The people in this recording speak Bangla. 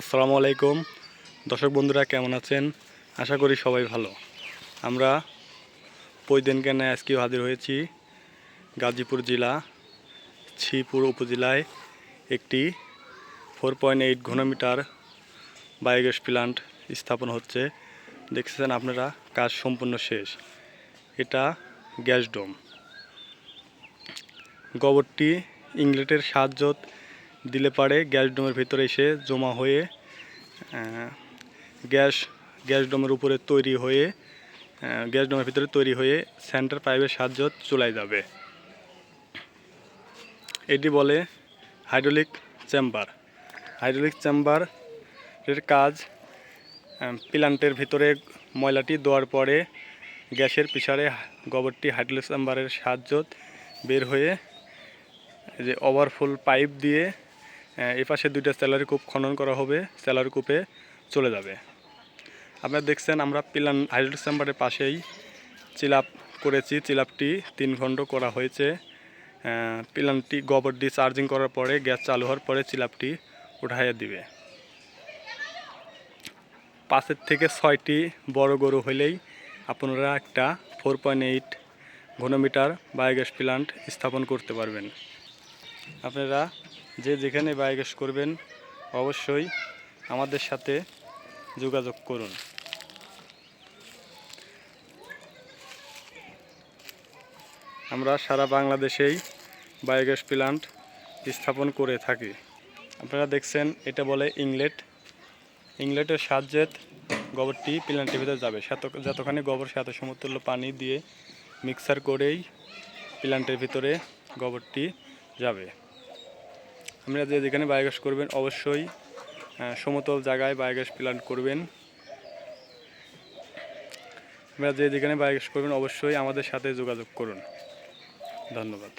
আসসালামু আলাইকুম। দর্শক বন্ধুরা, কেমন আছেন? আশা করি সবাই ভালো। আমরা পৈদিন কেনে আজকেও হাজির হয়েছি গাজীপুর জেলা ছিপুর উপজেলায় একটি ফোর পয়েন্ট এইট ঘনমিটার বায়োগ্যাস প্ল্যান্ট স্থাপন হচ্ছে। দেখছেন আপনারা, কাজ সম্পূর্ণ শেষ। এটা গ্যাস ডোম। গোবরটি ইংলেটের সাহায্য দিলে পারে, গ্যাস ডোমের ভিতরে এসে জমা হয়ে গ্যাস গ্যাস ডোমের উপরে তৈরি হয়ে গ্যাস ডোমের ভিতরে তৈরি হয়ে সেন্টার পাইপের সাহায্য চলে যাবে। এটি বলে হাইড্রোলিক চেম্বার। হাইড্রোলিক চেম্বার এর কাজ প্লান্টের ভিতরে ময়লাটি দেওয়ার পরে গ্যাসের পিছারে গোবরটি হাইড্রোলিক চেম্বারের সাহায্য বের হয়ে যে ওভারফুল পাইপ দিয়ে এই পাশে দুইটা স্যালারি কূপ খনন করা হবে, স্যালারি কূপে চলে যাবে। আপনারা দেখছেন, আমরা পিলান হাইড্রোলিক চেম্বারের পাশেই চিলাপ করেছি। চিলাপটি তিন খণ্ড করা হয়েছে। পিলানটি গোবর দিয়ে চার্জিং করার পরে, গ্যাস চালু হওয়ার পরে চিলাপটি উঠাইয়া দিবে। পাঁচের থেকে ছয়টি বড় গরু হলেই আপনারা একটা ফোর পয়েন্ট এইট ঘনমিটার বায়োগ্যাস প্লান্ট স্থাপন করতে পারবেন। আপনারা যে যেখানে বায়োগ্যাস করবেন, অবশ্যই আমাদের সাথে যোগাযোগ করুন। আমরা সারা বাংলাদেশেই বায়োগ্যাস প্ল্যান্ট স্থাপন করে থাকি। আপনারা দেখছেন, এটা বলে ইংলেট। ইংলেটের সাহায্যে গোবরটি প্ল্যান্টের ভিতরে যাবে। যতখানি গোবর, সাথে সমতুল্য পানি দিয়ে মিক্সার করেই প্ল্যান্টের ভিতরে গোবরটি যাবে। আপনারা যে যেখানে বায়োগ্যাস করবেন, অবশ্যই সমতল জায়গায় বায়োগ্যাস প্ল্যান্ট করবেন। আপনারা যে যেখানে বায়োগ্যাস করবেন, অবশ্যই আমাদের সাথে যোগাযোগ করুন। ধন্যবাদ।